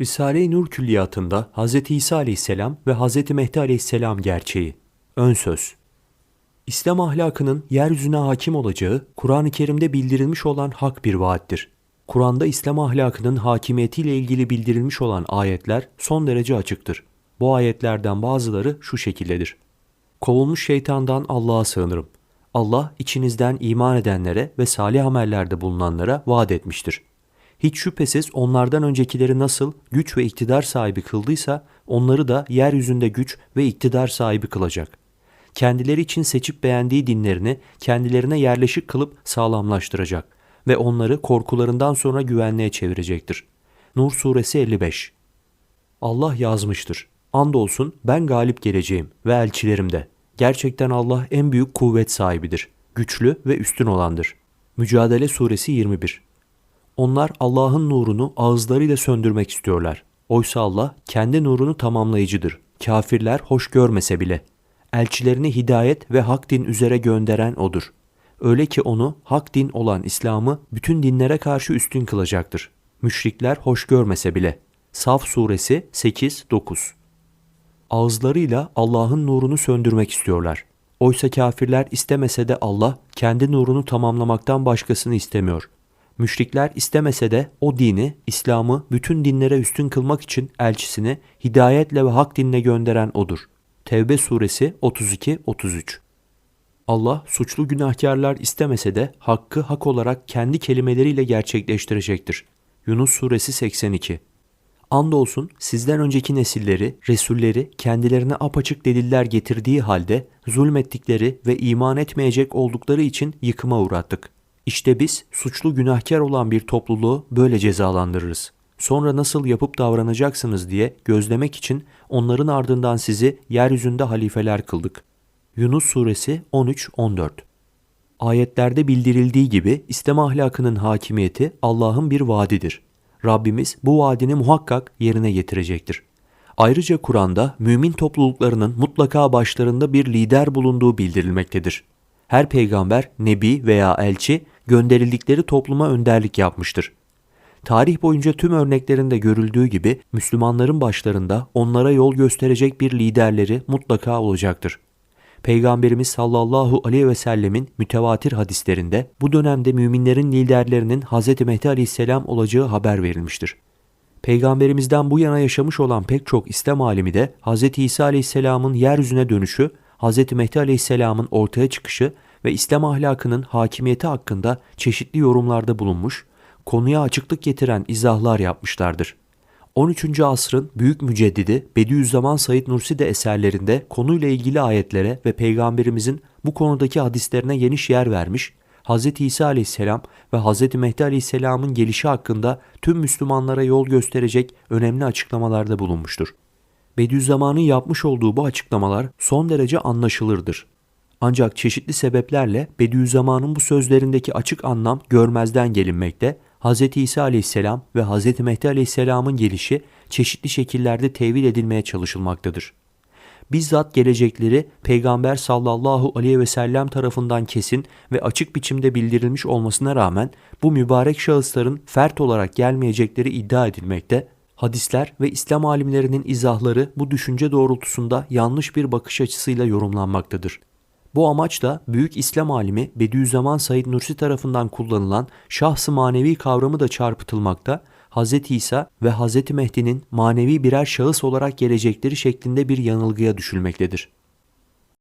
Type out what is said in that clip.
Risale-i Nur Külliyatı'nda Hz. İsa aleyhisselam ve Hz. Mehdi aleyhisselam gerçeği. Ön söz. İslam ahlakının yeryüzüne hakim olacağı Kur'an-ı Kerim'de bildirilmiş olan hak bir vaattir. Kur'an'da İslam ahlakının hakimiyetiyle ilgili bildirilmiş olan ayetler son derece açıktır. Bu ayetlerden bazıları şu şekildedir. Kovulmuş şeytandan Allah'a sığınırım. Allah içinizden iman edenlere ve salih amellerde bulunanlara vaat etmiştir. Hiç şüphesiz onlardan öncekileri nasıl güç ve iktidar sahibi kıldıysa onları da yeryüzünde güç ve iktidar sahibi kılacak. Kendileri için seçip beğendiği dinlerini kendilerine yerleşik kılıp sağlamlaştıracak ve onları korkularından sonra güvenliğe çevirecektir. Nur suresi 55 Allah yazmıştır. Andolsun ben galip geleceğim ve elçilerim de. Gerçekten Allah en büyük kuvvet sahibidir. Güçlü ve üstün olandır. Mücadele suresi 21 Onlar Allah'ın nurunu ağızlarıyla söndürmek istiyorlar. Oysa Allah kendi nurunu tamamlayıcıdır. Kafirler hoş görmese bile. Elçilerini hidayet ve hak din üzere gönderen O'dur. Öyle ki onu hak din olan İslam'ı bütün dinlere karşı üstün kılacaktır. Müşrikler hoş görmese bile. Saf suresi 8-9 Ağızlarıyla Allah'ın nurunu söndürmek istiyorlar. Oysa kafirler istemese de Allah kendi nurunu tamamlamaktan başkasını istemiyor. Müşrikler istemese de o dini, İslam'ı bütün dinlere üstün kılmak için elçisini hidayetle ve hak dinine gönderen O'dur. Tevbe suresi 32-33 Allah suçlu günahkarlar istemese de hakkı hak olarak kendi kelimeleriyle gerçekleştirecektir. Yunus suresi 82 Andolsun sizden önceki nesilleri, Resulleri kendilerine apaçık deliller getirdiği halde zulmettikleri ve iman etmeyecek oldukları için yıkıma uğrattık. İşte biz suçlu günahkar olan bir topluluğu böyle cezalandırırız. Sonra nasıl yapıp davranacaksınız diye gözlemek için onların ardından sizi yeryüzünde halifeler kıldık. Yunus suresi 13-14 Ayetlerde bildirildiği gibi İslam ahlakının hakimiyeti Allah'ın bir vaadidir. Rabbimiz bu vaadini muhakkak yerine getirecektir. Ayrıca Kur'an'da mümin topluluklarının mutlaka başlarında bir lider bulunduğu bildirilmektedir. Her peygamber, nebi veya elçi gönderildikleri topluma önderlik yapmıştır. Tarih boyunca tüm örneklerinde görüldüğü gibi Müslümanların başlarında onlara yol gösterecek bir liderleri mutlaka olacaktır. Peygamberimiz sallallahu aleyhi ve sellemin mütevatir hadislerinde bu dönemde müminlerin liderlerinin Hz. Mehdi aleyhisselam olacağı haber verilmiştir. Peygamberimizden bu yana yaşamış olan pek çok İslam alimi de Hz. İsa aleyhisselamın yeryüzüne dönüşü, Hz. Mehdi aleyhisselamın ortaya çıkışı ve İslam ahlakının hakimiyeti hakkında çeşitli yorumlarda bulunmuş, konuya açıklık getiren izahlar yapmışlardır. 13. asrın büyük müceddidi Bediüzzaman Said Nursi de eserlerinde konuyla ilgili ayetlere ve peygamberimizin bu konudaki hadislerine geniş yer vermiş, Hz. İsa aleyhisselam ve Hz. Mehdi aleyhisselamın gelişi hakkında tüm Müslümanlara yol gösterecek önemli açıklamalarda bulunmuştur. Bediüzzaman'ın yapmış olduğu bu açıklamalar son derece anlaşılırdır. Ancak çeşitli sebeplerle Bediüzzaman'ın bu sözlerindeki açık anlam görmezden gelinmekte Hz. İsa aleyhisselam ve Hz. Mehdi aleyhisselamın gelişi çeşitli şekillerde tevil edilmeye çalışılmaktadır. Bizzat gelecekleri Peygamber sallallahu aleyhi ve sellem tarafından kesin ve açık biçimde bildirilmiş olmasına rağmen bu mübarek şahısların fert olarak gelmeyecekleri iddia edilmekte, hadisler ve İslam alimlerinin izahları bu düşünce doğrultusunda yanlış bir bakış açısıyla yorumlanmaktadır. Bu amaçla büyük İslam alimi Bediüzzaman Said Nursi tarafından kullanılan şahs-ı manevi kavramı da çarpıtılmakta, Hz. İsa ve Hz. Mehdi'nin manevi birer şahıs olarak gelecekleri şeklinde bir yanılgıya düşülmektedir.